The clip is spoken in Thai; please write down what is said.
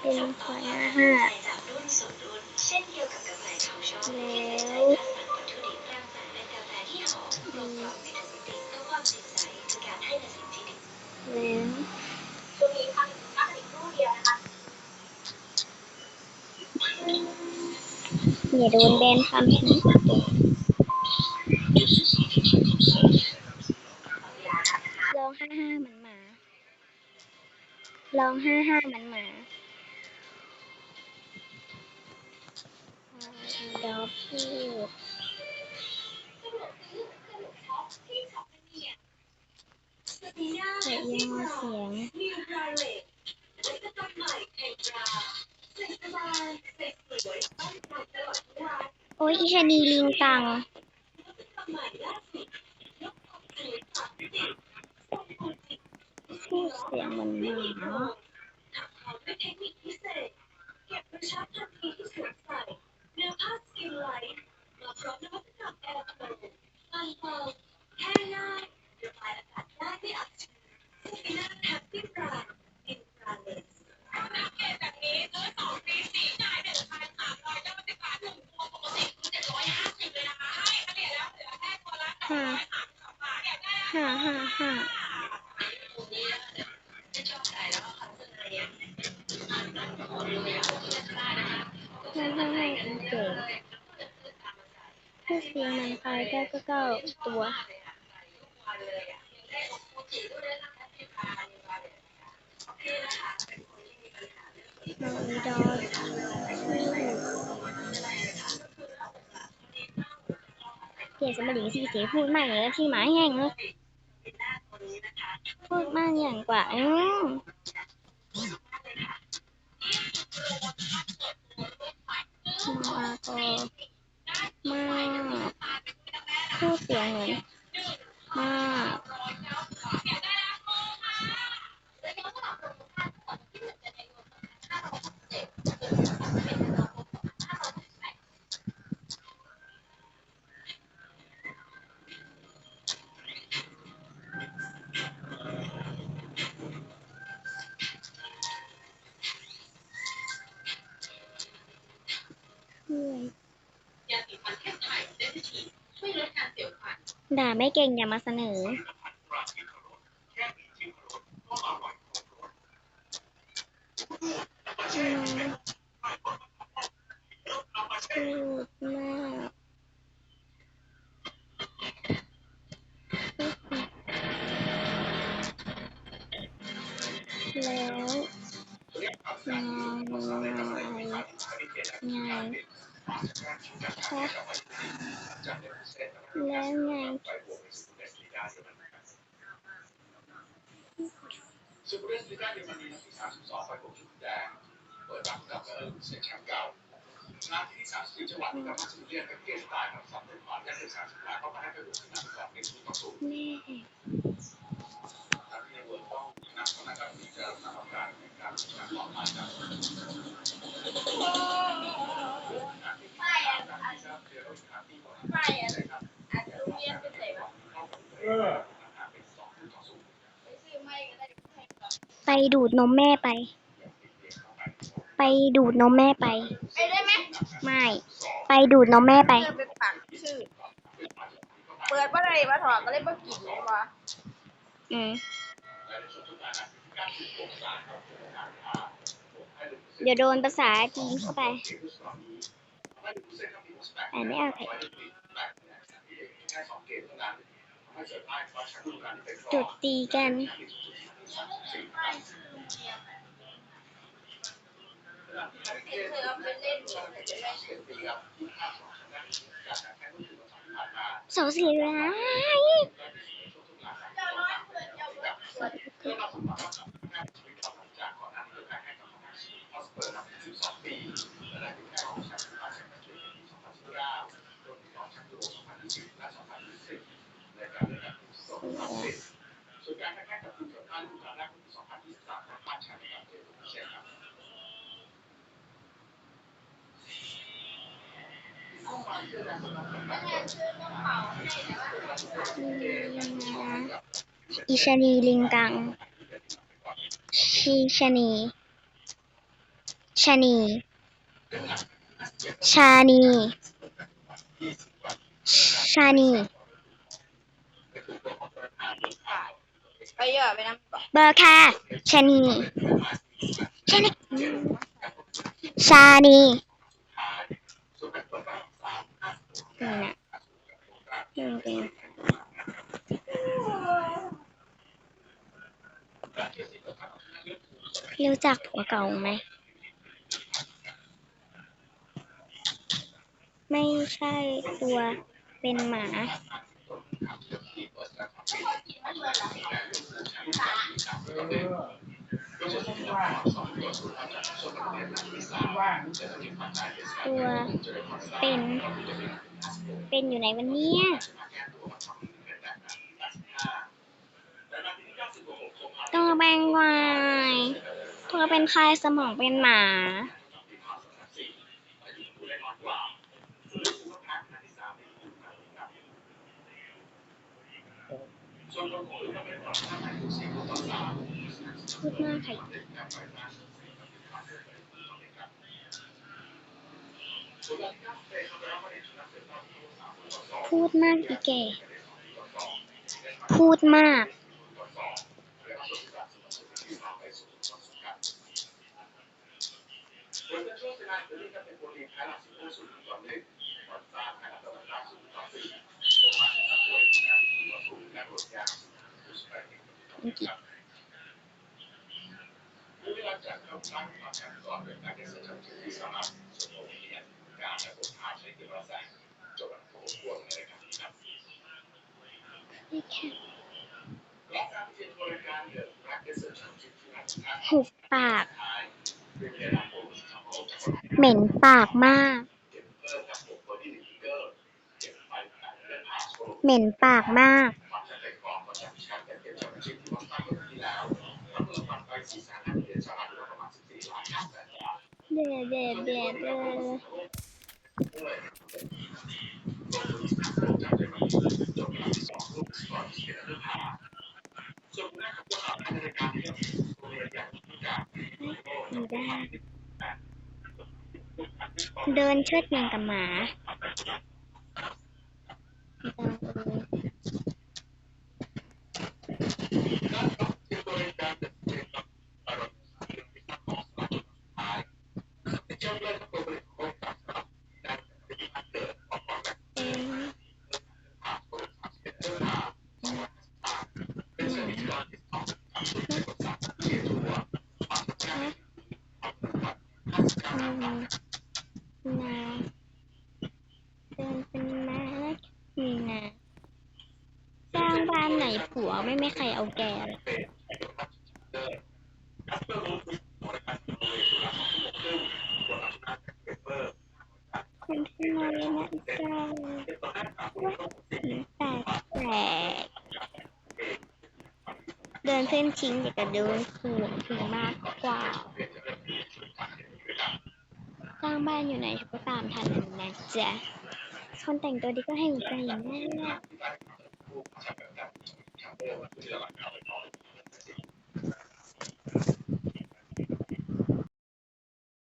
เป็นไฟห้าจากรุ่าโดนสู่รุ่นเช่นเดียวกับกาแฟเขาชอบ แล้วคัดสรรวัตถุดิบรังสรรค์เป็นกาแฟที่หอมกลมกล่อมมีทั้งมิ ติเพื่อความจริงใจคือการให้แต่สิ่งที่ดีแล้วช่วงนี้พักพักอีกครู่เดียวนะคะอย่าโดนแบนคำนี้ลองห้าห้าเหมือนหมาลองห้าห้าเหมือนหมาดอฟพูดแต่ยังสียงโอ้ยอีชะนีลิงกังพูดเสียงเหมือนหมาห้าห้าห้าห้าห้าห้าห้าอีเจ๋งพูดเสียงเหมือนใครเก้าเก้าเก้าตัวน้องอีดอเกลียดสมริสีเสียพูดมากเลยแล้วที่หมาแห้งเลยพูดมากอย่างกว่าอืมมาโกมาก พูดเสี ด่าไม่เก่งอย่ามาเสนอ พูดมากแล้วยังไงไง คะแล้วไงซูเปอร์เอสลีกาเยอรมนีนัดที่32ไฟผมชุดแดงเปิดรับกับเออเซนแชมป์เก่านาทีที่34จังหวะที่กำลังสูเรียนกับเกมตล์ของซัมเดนมาร์ยัดเลย30ล้านเข้ามาให้ไปบุกชนะสองเกมศูนย์ต่อศูนย์แม่ทางที่เวิร์ดต้องนับนะครับที่จะทำการในการชนต่อมาจากเออ ไป ดูดนมแม่ไป ไปดูดนมแม่ไป ไปได้ไหมไม่ ไปดูดนมแม่ไปเพื่อไปปักชื่อ เปิดว่าอะไรวะถอดก็เลยบ่กินเลยวะอืมเดี๋ยวโดนภาษาจีนเข้าไปแต่ไม่เอาใครจุดตีกัน เห็นเธอเอาไปเล่นอยู่แต่ไม่เสาสีร้ายเจ้าน้อยเปิดเจ้าเปิดส่วนการแข่งขันกับทีมจากาคฤดูกาลแรกคือ2023ของภาคแชมป์กับเจอร์เชียครับ อีชะนีลิงกัง ชีชนีชะนี ชานี ชานีไปเยอะไปน้ำเบอร์ค่ะชานีชานีชานี นี่แหละนะจริงรู้จักหัวเก่าไหม ไม่ใช่ตัวเป็นหมา ตัวเป็น เป็นอยู่ไหนวันนี้ตัวเป็นวายตัวเป็นใครสมองเป็นหมาพูดมากค่ะ พูดมากอีแก่ พูดมากอังกฤษ นี่แค่ หุบปาก เหม็นปากมาก เหม็นปากมาก เดเดเดเดไม่ได้ เดินเชิดเงินกับหมาไม่ต้องเออเป็นอืมนาเดินเป็นม้ามีนาสร้างบ้านไหนผัว ไม่ม่ใครเอาแกหรอกคนที่มาเลยนะเจ้าแปลกแปลกเดินเส้นชิงอยากจะเดินขูนถึงมากกว่า สร้างบ้านอยู่ไหนฉันก็ตามทันนะจ๊ะคนแต่งตัวดีก็ให้หัวใจอย่างนั้นแหละ Yeah.